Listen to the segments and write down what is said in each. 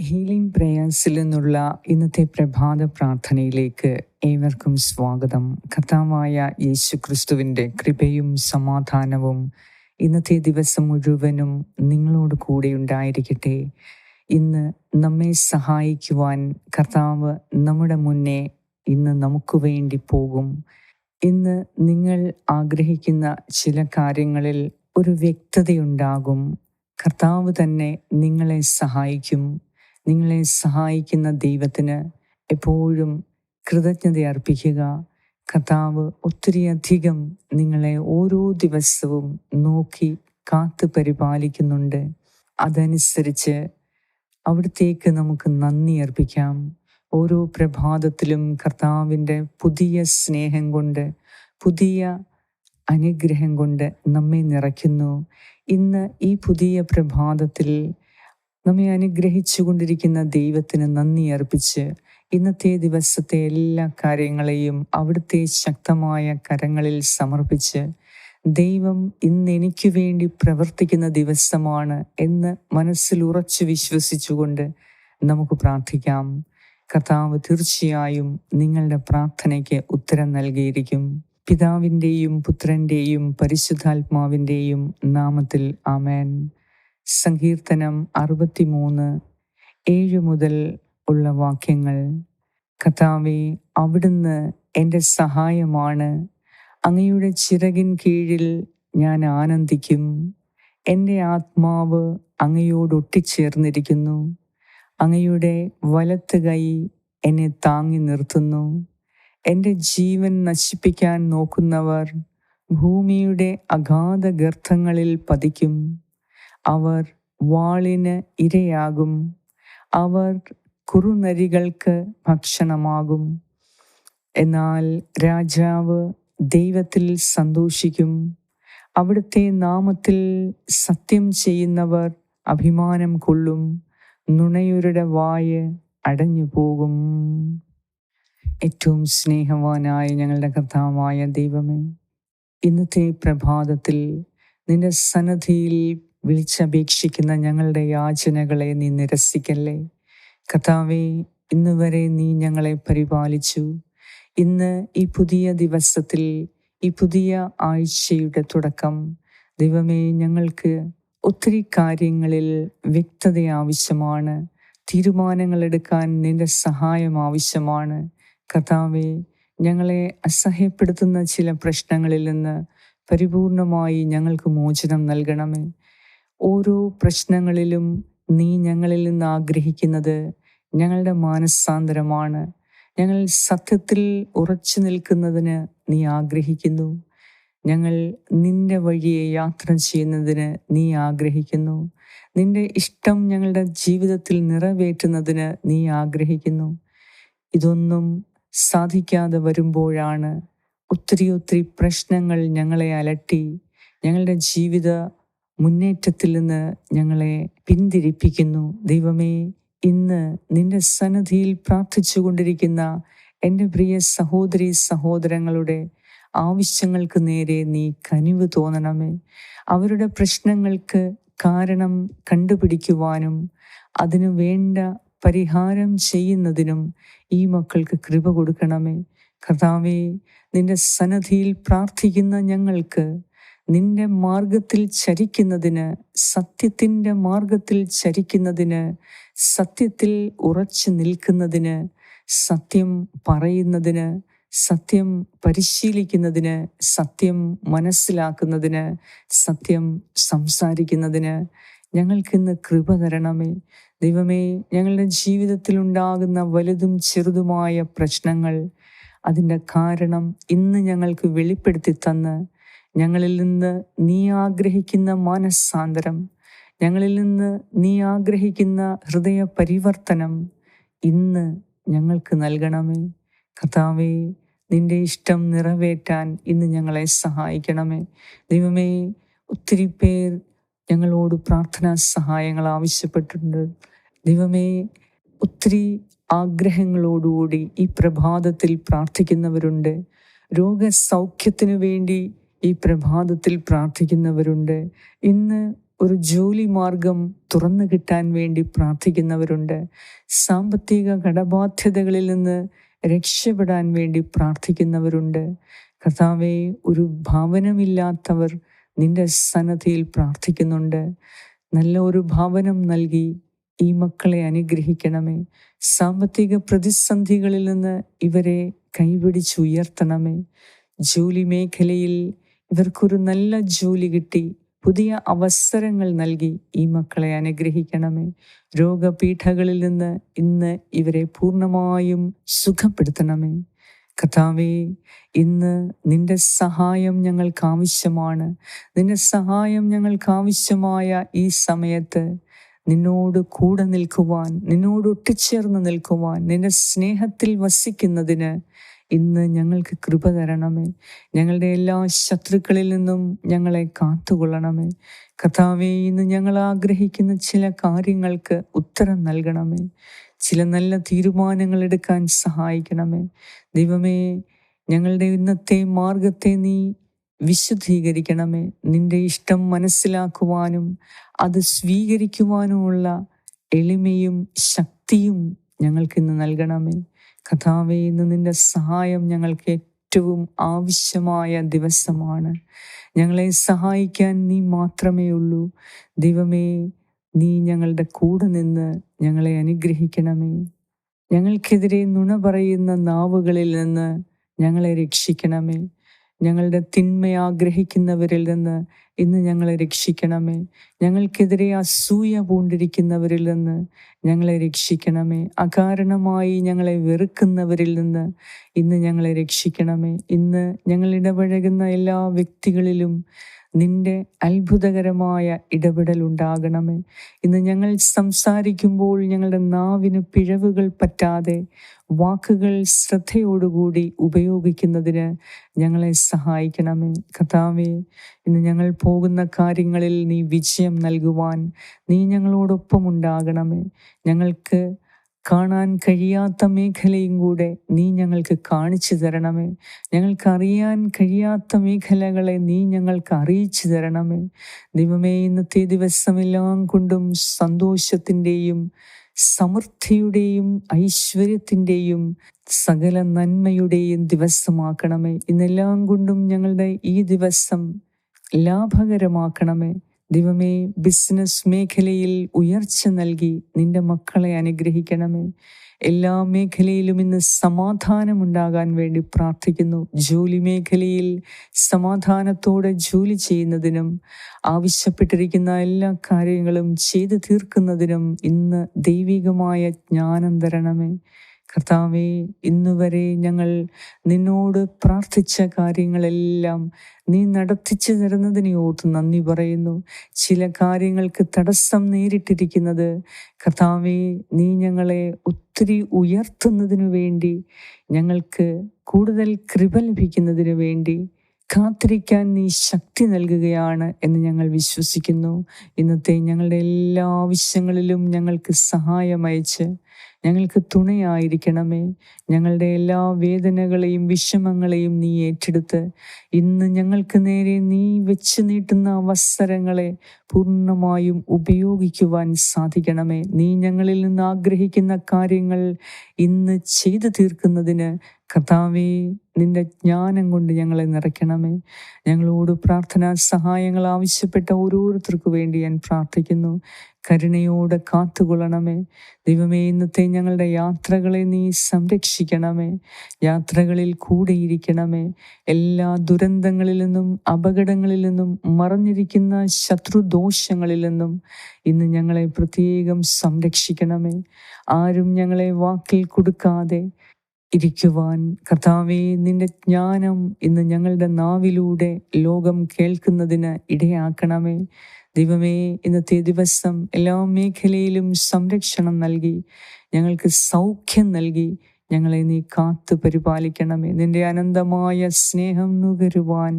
Healing പ്രേയേഴ്സിൽ നിന്നുള്ള ഇന്നത്തെ പ്രഭാത പ്രാർത്ഥനയിലേക്ക് ഏവർക്കും സ്വാഗതം. കഥാവായ യേശു ക്രിസ്തുവിന്റെ കൃപയും സമാധാനവും ഇന്നത്തെ ദിവസം മുഴുവനും നിങ്ങളോട് കൂടെ ഉണ്ടായിരിക്കട്ടെ. ഇന്ന് നമ്മെ സഹായിക്കുവാൻ കർത്താവ് നമ്മുടെ മുന്നേ ഇന്ന് നമുക്ക് വേണ്ടി പോകും. ഇന്ന് നിങ്ങൾ ആഗ്രഹിക്കുന്ന ചില കാര്യങ്ങളിൽ ഒരു വ്യക്തതയുണ്ടാകും. കർത്താവ് തന്നെ നിങ്ങളെ സഹായിക്കും. നിങ്ങളെ സഹായിക്കുന്ന ദൈവത്തിന് എപ്പോഴും കൃതജ്ഞത അർപ്പിക്കുക കർത്താവ് ഒത്തിരിയധികം നിങ്ങളെ ഓരോ ദിവസവും നോക്കി കാത്തു പരിപാലിക്കുന്നുണ്ട്. അതനുസരിച്ച് അവിടത്തേക്ക് നമുക്ക് നന്ദി അർപ്പിക്കാം. ഓരോ പ്രഭാതത്തിലും കർത്താവിന്റെ പുതിയ സ്നേഹം കൊണ്ട് പുതിയ അനുഗ്രഹം കൊണ്ട് നമ്മെ നിറയ്ക്കുന്നു. ഇന്ന് ഈ പുതിയ പ്രഭാതത്തിൽ നമ്മെ അനുഗ്രഹിച്ചുകൊണ്ടിരിക്കുന്ന ദൈവത്തിന് നന്ദി അർപ്പിച്ച് ഇന്നത്തെ ദിവസത്തെ എല്ലാ കാര്യങ്ങളെയും അവിടുത്തെ ശക്തമായ കരങ്ങളിൽ സമർപ്പിച്ച് ദൈവം ഇന്ന് എനിക്ക് വേണ്ടി പ്രവർത്തിക്കുന്ന ദിവസമാണ് എന്ന് മനസ്സിൽ ഉറച്ചു വിശ്വസിച്ചുകൊണ്ട് നമുക്ക് പ്രാർത്ഥിക്കാം. കർത്താവ് തീർച്ചയായും നിങ്ങളുടെ പ്രാർത്ഥനയ്ക്ക് ഉത്തരം നൽകിയിരിക്കും. പിതാവിന്റെയും പുത്രന്റെയും പരിശുദ്ധാത്മാവിന്റെയും നാമത്തിൽ ആമേൻ. സങ്കീർത്തനം അറുപത്തിമൂന്ന് ഏഴ് മുതൽ ഉള്ള വാക്യങ്ങൾ. കഥാവെ അവിടുന്ന് എന്റെ സഹായമാണ്. അങ്ങയുടെ ചിറകിൻ കീഴിൽ ഞാൻ ആനന്ദിക്കും. എന്റെ ആത്മാവ് അങ്ങയോട് ഒട്ടിച്ചേർന്നിരിക്കുന്നു. അങ്ങയുടെ വലത്ത് കൈ എന്നെ താങ്ങി നിർത്തുന്നു. എന്റെ ജീവൻ നശിപ്പിക്കാൻ നോക്കുന്നവർ ഭൂമിയുടെ അഗാധ ഗർത്തങ്ങളിൽ പതിക്കും. അവർ വാളിന് ഇരയാകും. അവർ കുറുനരികൾക്ക് ഭക്ഷണമാകും. എന്നാൽ രാജാവ് ദൈവത്തിൽ സന്തോഷിക്കും. അവിടുത്തെ നാമത്തിൽ സത്യം ചെയ്യുന്നവർ അഭിമാനം കൊള്ളും. നുണയുരുടെ വായ് അടഞ്ഞു പോകും ഏറ്റവും സ്നേഹവാനായ ഞങ്ങളുടെ കർത്താവായ ദൈവമേ ഇന്നത്തെ പ്രഭാതത്തിൽ നിന്റെ സന്നദ്ധിയിൽ വിളിച്ചപേക്ഷിക്കുന്ന ഞങ്ങളുടെ യാചനകളെ നീ നിരസിക്കല്ലേ? കഥാവെ ഇന്ന് വരെ നീ ഞങ്ങളെ പരിപാലിച്ചു. ഇന്ന് ഈ പുതിയ ദിവസത്തിൽ ഈ പുതിയ ആഴ്ചയുടെ തുടക്കം. ദൈവമേ ഞങ്ങൾക്ക് ഒത്തിരി കാര്യങ്ങളിൽ വ്യക്തത ആവശ്യമാണ്. തീരുമാനങ്ങൾ എടുക്കാൻ നിന്റെ സഹായം ആവശ്യമാണ്. കഥാവെ ഞങ്ങളെ അസഹ്യപ്പെടുത്തുന്ന ചില പ്രശ്നങ്ങളിൽ നിന്ന് പരിപൂർണമായി ഞങ്ങൾക്ക് മോചനം നൽകണമേ. ഓരോ പ്രശ്നങ്ങളിലും നീ ഞങ്ങളിൽ നിന്ന് ആഗ്രഹിക്കുന്നത് ഞങ്ങളുടെ മാനസാന്തരമാണ്. ഞങ്ങൾ സത്യത്തിൽ ഉറച്ചു നിൽക്കുന്നതിന് നീ ആഗ്രഹിക്കുന്നു. ഞങ്ങൾ നിന്റെ വഴിയെ യാത്ര ചെയ്യുന്നതിന് നീ ആഗ്രഹിക്കുന്നു. നിന്റെ ഇഷ്ടം ഞങ്ങളുടെ ജീവിതത്തിൽ നിറവേറ്റുന്നതിന് നീ ആഗ്രഹിക്കുന്നു. ഇതൊന്നും സാധിക്കാതെ വരുമ്പോഴാണ് ഒത്തിരി ഒത്തിരി പ്രശ്നങ്ങൾ ഞങ്ങളെ അലട്ടി ഞങ്ങളുടെ ജീവിത മുന്നേറ്റത്തിൽ നിന്ന് ഞങ്ങളെ പിന്തിരിപ്പിക്കുന്നു. ദൈവമേ ഇന്ന് നിന്റെ സന്നദ്ധിയിൽ പ്രാർത്ഥിച്ചു കൊണ്ടിരിക്കുന്ന എന്റെ പ്രിയ സഹോദരി സഹോദരങ്ങളുടെ ആവശ്യങ്ങൾക്ക് നേരെ നീ കനിവ് തോന്നണമേ. അവരുടെ പ്രശ്നങ്ങൾക്ക് കാരണം കണ്ടുപിടിക്കുവാനും അതിനു വേണ്ട പരിഹാരം ചെയ്യുന്നതിനും ഈ മക്കൾക്ക് കൃപ കൊടുക്കണമേ. കർത്താവേ നിന്റെ സന്നദ്ധിയിൽ പ്രാർത്ഥിക്കുന്ന ഞങ്ങൾക്ക് നിന്റെ മാർഗത്തിൽ ചരിക്കുന്നതിന് സത്യത്തിന്റെ മാർഗത്തിൽ ചരിക്കുന്നതിന് സത്യത്തിൽ ഉറച്ചു നിൽക്കുന്നതിന് സത്യം പറയുന്നതിന് സത്യം പരിശീലിക്കുന്നതിന് സത്യം മനസ്സിലാക്കുന്നതിന് സത്യം സംസാരിക്കുന്നതിന് ഞങ്ങൾക്കിന്ന് കൃപ തരണമേ. ദൈവമേ ഞങ്ങളുടെ ജീവിതത്തിൽ ഉണ്ടാകുന്ന വലുതും ചെറുതുമായ പ്രശ്നങ്ങൾ അതിന്റെ കാരണം ഇന്ന് ഞങ്ങൾക്ക് വെളിപ്പെടുത്തി തന്ന് ഞങ്ങളിൽ നിന്ന് നീ ആഗ്രഹിക്കുന്ന മാനസാന്തരം ഞങ്ങളിൽ നിന്ന് നീ ആഗ്രഹിക്കുന്ന ഹൃദയ പരിവർത്തനം ഇന്ന് ഞങ്ങൾക്ക് നൽകണമേ. കർത്താവേ നിന്റെ ഇഷ്ടം നിറവേറ്റാൻ ഇന്ന് ഞങ്ങളെ സഹായിക്കണമേ. ദൈവമേ ഒത്തിരി പേർ ഞങ്ങളോട് പ്രാർത്ഥനാ സഹായങ്ങൾ ആവശ്യപ്പെട്ടിട്ടുണ്ട്. ദൈവമേ ഒത്തിരി ആഗ്രഹങ്ങളോടുകൂടി ഈ പ്രഭാതത്തിൽ പ്രാർത്ഥിക്കുന്നവരുണ്ട്. രോഗസൗഖ്യത്തിനു വേണ്ടി ഈ പ്രഭാതത്തിൽ പ്രാർത്ഥിക്കുന്നവരുണ്ട്. ഇന്ന് ഒരു ജോലി മാർഗം തുറന്നു കിട്ടാൻ വേണ്ടി പ്രാർത്ഥിക്കുന്നവരുണ്ട്. സാമ്പത്തിക കടബാധ്യതകളിൽ നിന്ന് രക്ഷപ്പെടാൻ വേണ്ടി പ്രാർത്ഥിക്കുന്നവരുണ്ട്. കർത്താവെ ഒരു ഭാവനമില്ലാത്തവർ നിന്റെ സന്നദ്ധിയിൽ പ്രാർത്ഥിക്കുന്നുണ്ട്. നല്ല ഒരു ഭവനം നൽകി ഈ മക്കളെ അനുഗ്രഹിക്കണമേ. സാമ്പത്തിക പ്രതിസന്ധികളിൽ നിന്ന് ഇവരെ കൈപിടിച്ചുയർത്തണമേ. ജോലി മേഖലയിൽ ഇവർക്കൊരു നല്ല ജോലി കിട്ടി. പുതിയ അവസരങ്ങൾ നൽകി. ഈ മക്കളെ അനുഗ്രഹിക്കണമേ. രോഗപീഠകളിൽ നിന്ന് ഇന്ന് ഇവരെ പൂർണമായും സുഖപ്പെടുത്തണമേ. കഥാവേ ഇന്ന് നിന്റെ സഹായം ഞങ്ങൾക്ക് ആവശ്യമാണ്. നിന്റെ സഹായം ഞങ്ങൾക്ക് ആവശ്യമായ ഈ സമയത്ത് നിന്നോട് കൂടെ നിൽക്കുവാൻ നിന്നോട് ഒട്ടിച്ചേർന്ന് നിൽക്കുവാൻ നിന്റെ സ്നേഹത്തിൽ വസിക്കുന്നതിന് ഇന്ന് ഞങ്ങൾക്ക് കൃപ തരണമേ. ഞങ്ങളുടെ എല്ലാ ശത്രുക്കളിൽ നിന്നും ഞങ്ങളെ കാത്തുകൊള്ളണമേ. കഥാവെ ഇന്ന് ഞങ്ങൾ ആഗ്രഹിക്കുന്ന ചില കാര്യങ്ങൾക്ക് ഉത്തരം നൽകണമേ. ചില നല്ല തീരുമാനങ്ങൾ എടുക്കാൻ സഹായിക്കണമേ. ദൈവമേ ഞങ്ങളുടെ ഇന്നത്തെ മാർഗത്തെ നീ വിശുദ്ധീകരിക്കണമേ. നിന്റെ ഇഷ്ടം മനസ്സിലാക്കുവാനും അത് സ്വീകരിക്കുവാനുമുള്ള എളിമയും ശക്തിയും ഞങ്ങൾക്കിന്ന് നൽകണമേ. കഥാവേ ഇന്ന് നിന്റെ സഹായം ഞങ്ങൾക്ക് ഏറ്റവും ആവശ്യമായ ദിവസമാണ്. ഞങ്ങളെ സഹായിക്കാൻ നീ മാത്രമേ ഉള്ളൂ. ദൈവമേ നീ ഞങ്ങളുടെ കൂടെ നിന്ന് ഞങ്ങളെ അനുഗ്രഹിക്കണമേ. ഞങ്ങൾക്കെതിരെ നുണ പറയുന്ന നാവുകളിൽ നിന്ന് ഞങ്ങളെ രക്ഷിക്കണമേ. ഞങ്ങളുടെ തിന്മ ആഗ്രഹിക്കുന്നവരിൽ നിന്ന് ഇന്ന് ഞങ്ങളെ രക്ഷിക്കണമേ. ഞങ്ങൾക്കെതിരെ അസൂയ പൂണ്ടിരിക്കുന്നവരിൽ നിന്ന് ഞങ്ങളെ രക്ഷിക്കണമേ. അകാരണമായി ഞങ്ങളെ വെറുക്കുന്നവരിൽ നിന്ന് ഇന്ന് ഞങ്ങളെ രക്ഷിക്കണമേ. ഇന്ന് ഞങ്ങൾ ഇടപഴകുന്ന എല്ലാ വ്യക്തികളിലും നിന്റെ അത്ഭുതകരമായ ഇടപെടൽ ഉണ്ടാകണമേ. ഇന്ന് ഞങ്ങൾ സംസാരിക്കുമ്പോൾ ഞങ്ങളുടെ നാവിന് പിഴവുകൾ പറ്റാതെ വാക്കുകൾ ശ്രദ്ധയോടുകൂടി ഉപയോഗിക്കുന്നതിന് ഞങ്ങളെ സഹായിക്കണമേ. കഥാവേ ഇന്ന് ഞങ്ങൾ പോകുന്ന കാര്യങ്ങളിൽ നീ വിജയം നൽകുവാൻ നീ ഞങ്ങളോടൊപ്പം ഉണ്ടാകണമേ. ഞങ്ങൾക്ക് കാണാൻ കഴിയാത്ത മേഖലയും കൂടെ നീ ഞങ്ങൾക്ക് കാണിച്ചു തരണമേ. ഞങ്ങൾക്ക് അറിയാൻ കഴിയാത്ത മേഖലകളെ നീ ഞങ്ങൾക്ക് അറിയിച്ചു തരണമേ. ദൈവമേ ഇന്നത്തെ ദിവസമെല്ലാം കൊണ്ടും സന്തോഷത്തിന്റെയും സമൃദ്ധിയുടെയും ഐശ്വര്യത്തിന്റെയും സകല നന്മയുടെയും ദിവസമാക്കണമേ. ഇന്നെല്ലാം കൊണ്ടും ഞങ്ങളുടെ ഈ ദിവസം ലാഭകരമാക്കണമേ. ദൈവമേ ബിസിനസ് മേഖലയിൽ ഉയർച്ച നൽകി നിന്റെ മക്കളെ അനുഗ്രഹിക്കണമേ. എല്ലാ മേഖലയിലും ഇന്ന് സമാധാനമുണ്ടാകാൻ വേണ്ടി പ്രാർത്ഥിക്കുന്നു. ജോലി മേഖലയിൽ സമാധാനത്തോടെ ജോലി ചെയ്യുന്നതിനും ആവശ്യപ്പെട്ടിരിക്കുന്ന എല്ലാ കാര്യങ്ങളും ചെയ്തു തീർക്കുന്നതിനും ഇന്ന് ദൈവികമായ ജ്ഞാനം തരണമേ. കർത്താവെ ഇന്നുവരെ ഞങ്ങൾ നിന്നോട് പ്രാർത്ഥിച്ച കാര്യങ്ങളെല്ലാം നീ നടത്തിച്ചു തരുന്നതിനെ ഓർത്ത് നന്ദി പറയുന്നു. ചില കാര്യങ്ങൾക്ക് തടസ്സം നേരിട്ടിരിക്കുന്നത് കർത്താവെ നീ ഞങ്ങളെ ഒത്തിരി ഉയർത്തുന്നതിനു വേണ്ടി ഞങ്ങൾക്ക് കൂടുതൽ കൃപ ലഭിക്കുന്നതിനു വേണ്ടി കാത്തിരിക്കാൻ നീ ശക്തി നൽകുകയാണ് എന്ന് ഞങ്ങൾ വിശ്വസിക്കുന്നു. ഇന്നത്തെ ഞങ്ങളുടെ എല്ലാ ആവശ്യങ്ങളിലും ഞങ്ങൾക്ക് സഹായം അയച്ച് ഞങ്ങൾക്ക് തുണയായിരിക്കണമേ. ഞങ്ങളുടെ എല്ലാ വേദനകളെയും വിഷമങ്ങളെയും നീ ഏറ്റെടുത്ത് ഇന്ന് ഞങ്ങൾക്ക് നേരെ നീ വെച്ച് നീട്ടുന്ന അവസരങ്ങളെ പൂർണമായും ഉപയോഗിക്കുവാൻ സാധിക്കണമേ. നീ ഞങ്ങളിൽ നിന്ന് ആഗ്രഹിക്കുന്ന കാര്യങ്ങൾ ഇന്ന് ചെയ്തു തീർക്കുന്നതിന് കർത്താവേ നിന്റെ ജ്ഞാനം കൊണ്ട് ഞങ്ങളെ നിറയ്ക്കണമേ. ഞങ്ങളോട് പ്രാർത്ഥനാ സഹായങ്ങൾ ആവശ്യപ്പെട്ട ഓരോരുത്തർക്കു വേണ്ടി ഞാൻ പ്രാർത്ഥിക്കുന്നു. കരുണയോടെ കാത്തുകൊള്ളണമേ. ദൈവമേ ഇന്നത്തെ ഞങ്ങളുടെ യാത്രകളെ നീ സംരക്ഷിക്കണമേ. യാത്രകളിൽ കൂടെയിരിക്കണമേ. എല്ലാ ദുരന്തങ്ങളിൽ നിന്നും അപകടങ്ങളിൽ നിന്നും മറഞ്ഞിരിക്കുന്ന ശത്രുദോഷങ്ങളിൽ നിന്നും ഇന്ന് ഞങ്ങളെ പ്രത്യേകം സംരക്ഷിക്കണമേ. ആരും ഞങ്ങളെ വാക്കിൽ കൊടുക്കാതെ ഇരിക്കുവാൻ കർത്താവെ നിന്റെ ജ്ഞാനം ഇന്ന് ഞങ്ങളുടെ നാവിലൂടെ ലോകം കേൾക്കുന്നതിന് ഇടയാക്കണമേ. ദൈവമേ ഇന്നത്തെ ദിവസം എല്ലാ മേഖലയിലും സംരക്ഷണം നൽകി ഞങ്ങൾക്ക് സൗഖ്യം നൽകി ഞങ്ങളെ നീ കാത്തു പരിപാലിക്കണമേ. നിന്റെ അനന്തമായ സ്നേഹം നുകരുവാൻ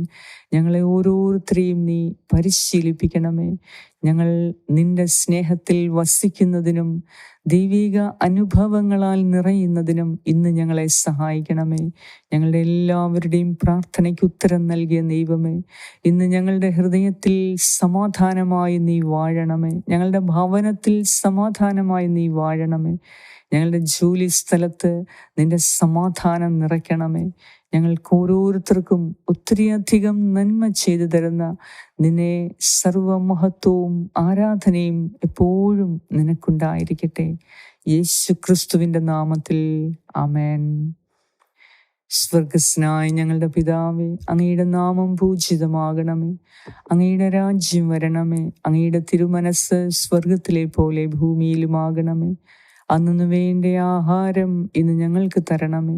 ഞങ്ങളെ ഓരോരുത്തരെയും നീ പരിശീലിപ്പിക്കണമേ. ഞങ്ങൾ നിന്റെ സ്നേഹത്തിൽ വസിക്കുന്നതിനും ദൈവിക അനുഭവങ്ങളാൽ നിറയുന്നതിനും ഇന്ന് ഞങ്ങളെ സഹായിക്കണമേ. ഞങ്ങളുടെ എല്ലാവരുടെയും പ്രാർത്ഥനയ്ക്ക് ഉത്തരം നൽകിയ ദൈവമേ ഇന്ന് ഞങ്ങളുടെ ഹൃദയത്തിൽ സമാധാനമായി നീ വാഴണമേ. ഞങ്ങളുടെ ഭവനത്തിൽ സമാധാനമായി നീ വാഴണമേ. ഞങ്ങളുടെ ജോലി സ്ഥലത്ത് നിന്റെ സമാധാനം നിറയ്ക്കണമേ. ഞങ്ങൾക്ക് ഓരോരുത്തർക്കും ഒത്തിരിയധികം നന്മ ചെയ്തു തരുന്ന നിന്നെ സർവമഹത്വവും ആരാധനയും എപ്പോഴും നിനക്കുണ്ടായിരിക്കട്ടെ. യേശു ക്രിസ്തുവിന്റെ നാമത്തിൽ അമേൻ സ്വർഗസ്നായ ഞങ്ങളുടെ പിതാവേ അങ്ങയുടെ നാമം പൂജിതമാകണമേ. അങ്ങയുടെ രാജ്യം വരണമേ. അങ്ങയുടെ തിരുമനസ് സ്വർഗത്തിലെ പോലെ ഭൂമിയിലുമാകണമേ. അന്നു വേണ്ട ആഹാരം ഇന്ന് ഞങ്ങൾക്ക് തരണമേ.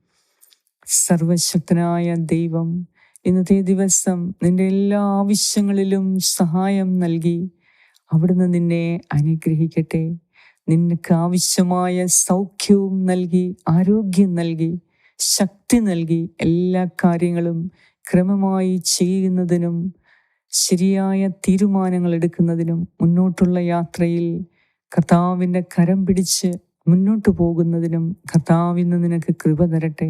സർവശക്തനായ ദൈവം ഇന്നത്തെ ദിവസം നിന്റെ എല്ലാ ആവശ്യങ്ങളിലും സഹായം നൽകി. അവിടുന്ന് നിന്നെ അനുഗ്രഹിക്കട്ടെ. നിനക്ക് ആവശ്യമായ സൗഖ്യവും നൽകി ആരോഗ്യം നൽകി ശക്തി നൽകി എല്ലാ കാര്യങ്ങളും ക്രമമായി ചെയ്യുന്നതിനും ശരിയായ തീരുമാനങ്ങൾ എടുക്കുന്നതിനും മുന്നോട്ടുള്ള യാത്രയിൽ കർത്താവിന്റെ കരം പിടിച്ച് മുന്നോട്ട് പോകുന്നതിനും കർത്താവിന്ന് നിനക്ക് കൃപ തരട്ടെ.